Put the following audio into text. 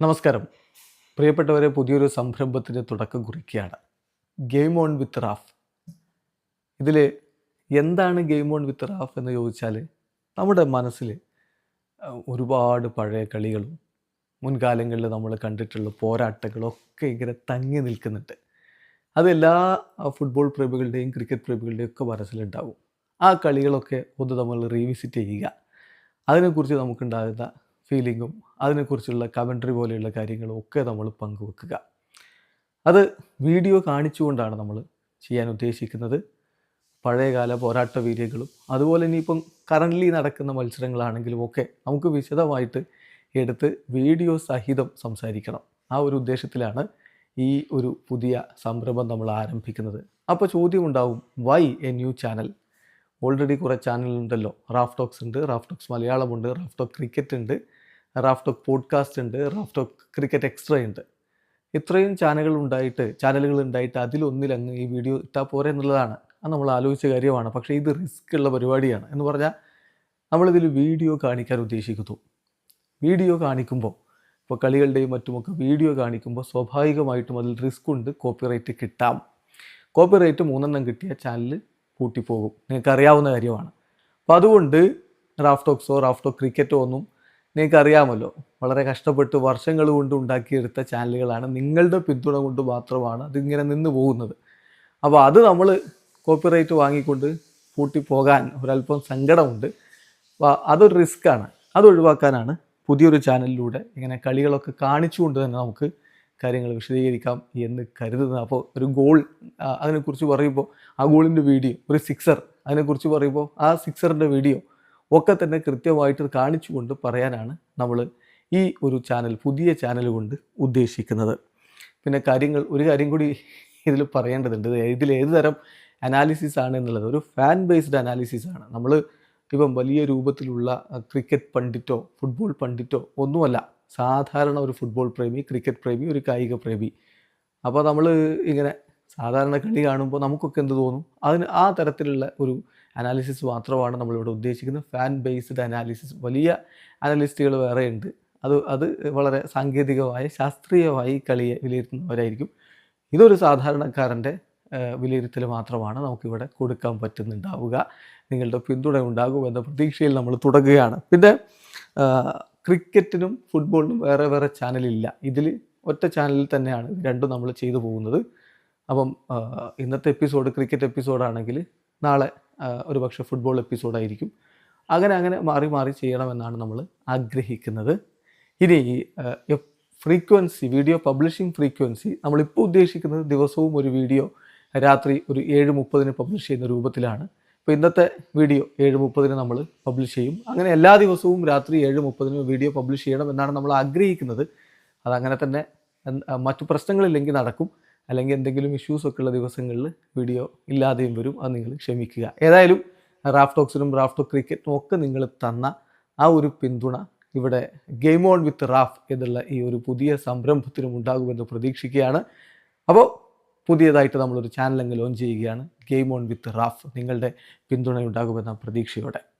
നമസ്കാരം. പ്രിയപ്പെട്ടവരെ പുതിയൊരു സംരംഭത്തിന് തുടക്കം കുറിക്കുകയാണ്. ഗെയിം ഓൺ വിത്ത് റാഫ് ഇതിൽ എന്താണ് ഗെയിം ഓൺ വിത്ത് റാഫ് എന്ന് ചോദിച്ചാൽ നമ്മുടെ മനസ്സിൽ ഒരുപാട് പഴയ കളികളും മുൻകാലങ്ങളിൽ നമ്മൾ കണ്ടിട്ടുള്ള പോരാട്ടങ്ങളും ഒക്കെ ഇങ്ങനെ തങ്ങി നിൽക്കുന്നുണ്ട്. അതെല്ലാ ഫുട്ബോൾ പ്രേമികളുടെയും ക്രിക്കറ്റ് പ്രേമികളുടെയും ഒക്കെ മനസ്സിലുണ്ടാവും. ആ കളികളൊക്കെ ഒന്ന് നമ്മൾ റീവിസിറ്റ് ചെയ്യുക. അതിനെക്കുറിച്ച് നമുക്കുണ്ടാകുന്ന ഫീലിങ്ങും അതിനെക്കുറിച്ചുള്ള കമൻട്രി പോലെയുള്ള കാര്യങ്ങളും ഒക്കെ നമ്മൾ പങ്കുവെക്കുക. അത് വീഡിയോ കാണിച്ചുകൊണ്ടാണ് നമ്മൾ ചെയ്യാൻ ഉദ്ദേശിക്കുന്നത്. പഴയകാല പോരാട്ട വീര്യങ്ങളും അതുപോലെ ഇനിയിപ്പം കറന്റ്ലി നടക്കുന്ന മത്സരങ്ങളാണെങ്കിലും ഒക്കെ നമുക്ക് വിശദമായിട്ട് എടുത്ത് വീഡിയോ സഹിതം സംസാരിക്കണം. ആ ഒരു ഉദ്ദേശത്തിലാണ് ഈ ഒരു പുതിയ സംരംഭം നമ്മൾ ആരംഭിക്കുന്നത്. അപ്പോൾ ചോദ്യമുണ്ടാവും why a new channel already കുറേ ചാനലുണ്ടല്ലോ റാഫ് ടോക്സ് ഉണ്ട് റാഫ് ടോക്സ് മലയാളമുണ്ട് റാഫ് ക്രിക്കറ്റ് ഉണ്ട്. റാഫ് ടോക്ക് പോഡ്കാസ്റ്റ് ഉണ്ട് റാഫ് ടോക്ക് ക്രിക്കറ്റ് എക്സ്ട്രാ ഉണ്ട്. ഇത്രയും ചാനലുകൾ ഉണ്ടായിട്ട് ചാനലുകൾ ഉണ്ടായിട്ട് അതിലൊന്നിലങ്ങ് ഈ വീഡിയോ ഇട്ടാൽ പോരെ എന്നുള്ളതാണ്. അത് നമ്മൾ ആലോചിച്ച കാര്യമാണ്. പക്ഷേ ഇത് റിസ്ക് ഉള്ള പരിപാടിയാണ്. എന്ന് പറഞ്ഞാൽ നമ്മളിതിൽ വീഡിയോ കാണിക്കാൻ ഉദ്ദേശിക്കുന്നു. വീഡിയോ കാണിക്കുമ്പോൾ ഇപ്പോൾ കളികളുടെയും മറ്റുമൊക്കെ വീഡിയോ കാണിക്കുമ്പോൾ സ്വാഭാവികമായിട്ടും അതിൽ റിസ്ക് ഉണ്ട് കോപ്പിറൈറ്റ് കിട്ടാം. കോപ്പിറൈറ്റ് മൂന്നെണ്ണം കിട്ടിയ ചാനൽ പൂട്ടിപ്പോകും. നിങ്ങൾക്ക് അറിയാവുന്ന കാര്യമാണ്. അപ്പോൾ അതുകൊണ്ട് റാഫ്റ്റോക്സോ റാഫ്റ്റോ ക്രിക്കറ്റോ ഒന്നും നിങ്ങൾക്ക് അറിയാമല്ലോ വളരെ കഷ്ടപ്പെട്ട് വർഷങ്ങൾ കൊണ്ട് ഉണ്ടാക്കിയെടുത്ത ചാനലുകളാണ്. നിങ്ങളുടെ പിന്തുണ കൊണ്ട് മാത്രമാണ് അതിങ്ങനെ നിന്ന് പോകുന്നത്. അപ്പോൾ അത് നമ്മൾ കോപ്പിറൈറ്റ് വാങ്ങിക്കൊണ്ട് പൂട്ടിപ്പോകാൻ ഒരല്പം സങ്കടമുണ്ട്. അപ്പോൾ അതൊരു റിസ്ക്കാണ്. അത് ഒഴിവാക്കാനാണ് പുതിയൊരു ചാനലിലൂടെ ഇങ്ങനെ കളികളൊക്കെ കാണിച്ചുകൊണ്ട് തന്നെ നമുക്ക് കാര്യങ്ങൾ വിശദീകരിക്കാം എന്ന് കരുതുന്നത്. അപ്പോൾ ഒരു ഗോൾ അതിനെക്കുറിച്ച് പറയുമ്പോൾ ആ ഗോളിന്റെ വീഡിയോ ഒരു സിക്സർ അതിനെക്കുറിച്ച് പറയുമ്പോൾ ആ സിക്സറിന്റെ വീഡിയോ ഒക്കെ തന്നെ കൃത്യമായിട്ട് കാണിച്ചുകൊണ്ട് പറയാനാണ് നമ്മൾ ഈ ഒരു ചാനൽ പുതിയ ചാനൽ കൊണ്ട് ഉദ്ദേശിക്കുന്നത്. പിന്നെ കാര്യങ്ങൾ ഒരു കാര്യം കൂടി ഇതിൽ പറയേണ്ടതുണ്ട്. ഇത് ഇതിൽ ഏത് തരം അനാലിസിസ് ആണ് എന്നുള്ളത്. ഒരു ഫാൻ ബേസ്ഡ് അനാലിസിസ് ആണ്. നമ്മൾ ഇപ്പം വലിയ രൂപത്തിലുള്ള ക്രിക്കറ്റ് പണ്ഡിറ്റോ ഫുട്ബോൾ പണ്ഡിറ്റോ ഒന്നുമല്ല. സാധാരണ ഒരു ഫുട്ബോൾ പ്രേമി ക്രിക്കറ്റ് പ്രേമി ഒരു കായിക പ്രേമി. അപ്പോൾ നമ്മൾ ഇങ്ങനെ സാധാരണ കളി കാണുമ്പോൾ നമുക്കൊക്കെ എന്ത് തോന്നും? അതിന് ആ തരത്തിലുള്ള ഒരു അനാലിസിസ് മാത്രമാണ് നമ്മളിവിടെ ഉദ്ദേശിക്കുന്നത്. ഫാൻ ബേസ്ഡ് അനാലിസിസ് വലിയ അനലിസ്റ്റുകൾ വേറെ ഉണ്ട്. അത് അത് വളരെ സാങ്കേതികമായ ശാസ്ത്രീയമായി കളിയെ വിലയിരുത്തുന്നവരായിരിക്കും. ഇതൊരു സാധാരണക്കാരന്റെ വിലയിരുത്തൽ മാത്രമാണ് നമുക്കിവിടെ കൊടുക്കാൻ പറ്റുന്നുണ്ടാവുക. നിങ്ങളുടെ പിന്തുണ ഉണ്ടാകുമെന്ന പ്രതീക്ഷയിൽ നമ്മൾ തുടങ്ങുകയാണ്. പിന്നെ ക്രിക്കറ്റിനും ഫുട്ബോളിനും വേറെ വേറെ ചാനലില്ല. ഇതിൽ ഒറ്റ ചാനലിൽ തന്നെയാണ് രണ്ടും നമ്മൾ ചെയ്തു പോകുന്നത്. അപ്പം ഇന്നത്തെ എപ്പിസോഡ് ക്രിക്കറ്റ് എപ്പിസോഡാണെങ്കിൽ നാളെ ഒരു പക്ഷേ ഫുട്ബോൾ എപ്പിസോഡായിരിക്കും അങ്ങനെ അങ്ങനെ മാറി മാറി ചെയ്യണമെന്നാണ് നമ്മൾ ആഗ്രഹിക്കുന്നത്. ഇനി ഫ്രീക്വൻസി വീഡിയോ പബ്ലിഷിംഗ് ഫ്രീക്വൻസി നമ്മളിപ്പോൾ ഉദ്ദേശിക്കുന്നത് ദിവസവും ഒരു വീഡിയോ രാത്രി ഒരു ഏഴ് മുപ്പതിന് പബ്ലിഷ് ചെയ്യുന്ന രൂപത്തിലാണ്. ഇപ്പോൾ ഇന്നത്തെ വീഡിയോ ഏഴ് മുപ്പതിന് നമ്മൾ പബ്ലിഷ് ചെയ്യും. അങ്ങനെ എല്ലാ ദിവസവും രാത്രി ഏഴ് മുപ്പതിന് വീഡിയോ പബ്ലിഷ് ചെയ്യണം എന്നാണ് നമ്മൾ ആഗ്രഹിക്കുന്നത്. അതങ്ങനെ തന്നെ മറ്റു പ്രശ്നങ്ങളില്ലെങ്കിൽ നടക്കും. അല്ലെങ്കിൽ എന്തെങ്കിലും ഇഷ്യൂസ് ഒക്കെ ഉള്ള ദിവസങ്ങളിൽ വീഡിയോ ഇല്ലാതെയും വരും. അത് നിങ്ങൾ ക്ഷമിക്കുക. ഏതായാലും റാഫ് ടോക്സിനും റാഫ് ടോക്ക് ക്രിക്കറ്റിനും ഒക്കെ നിങ്ങൾ തന്ന ആ ഒരു പിന്തുണ ഇവിടെ ഗെയിം ഓൺ വിത്ത് റാഫ് എന്നുള്ള ഈ ഒരു പുതിയ സംരംഭത്തിനും ഉണ്ടാകുമെന്ന് പ്രതീക്ഷിക്കുകയാണ്. അപ്പോൾ പുതിയതായിട്ട് നമ്മളൊരു ചാനൽ അങ്ങ് ലോഞ്ച് ചെയ്യുകയാണ്. ഗെയിം ഓൺ വിത്ത് റാഫ് നിങ്ങളുടെ പിന്തുണ ഉണ്ടാകുമെന്ന പ്രതീക്ഷയോടെ.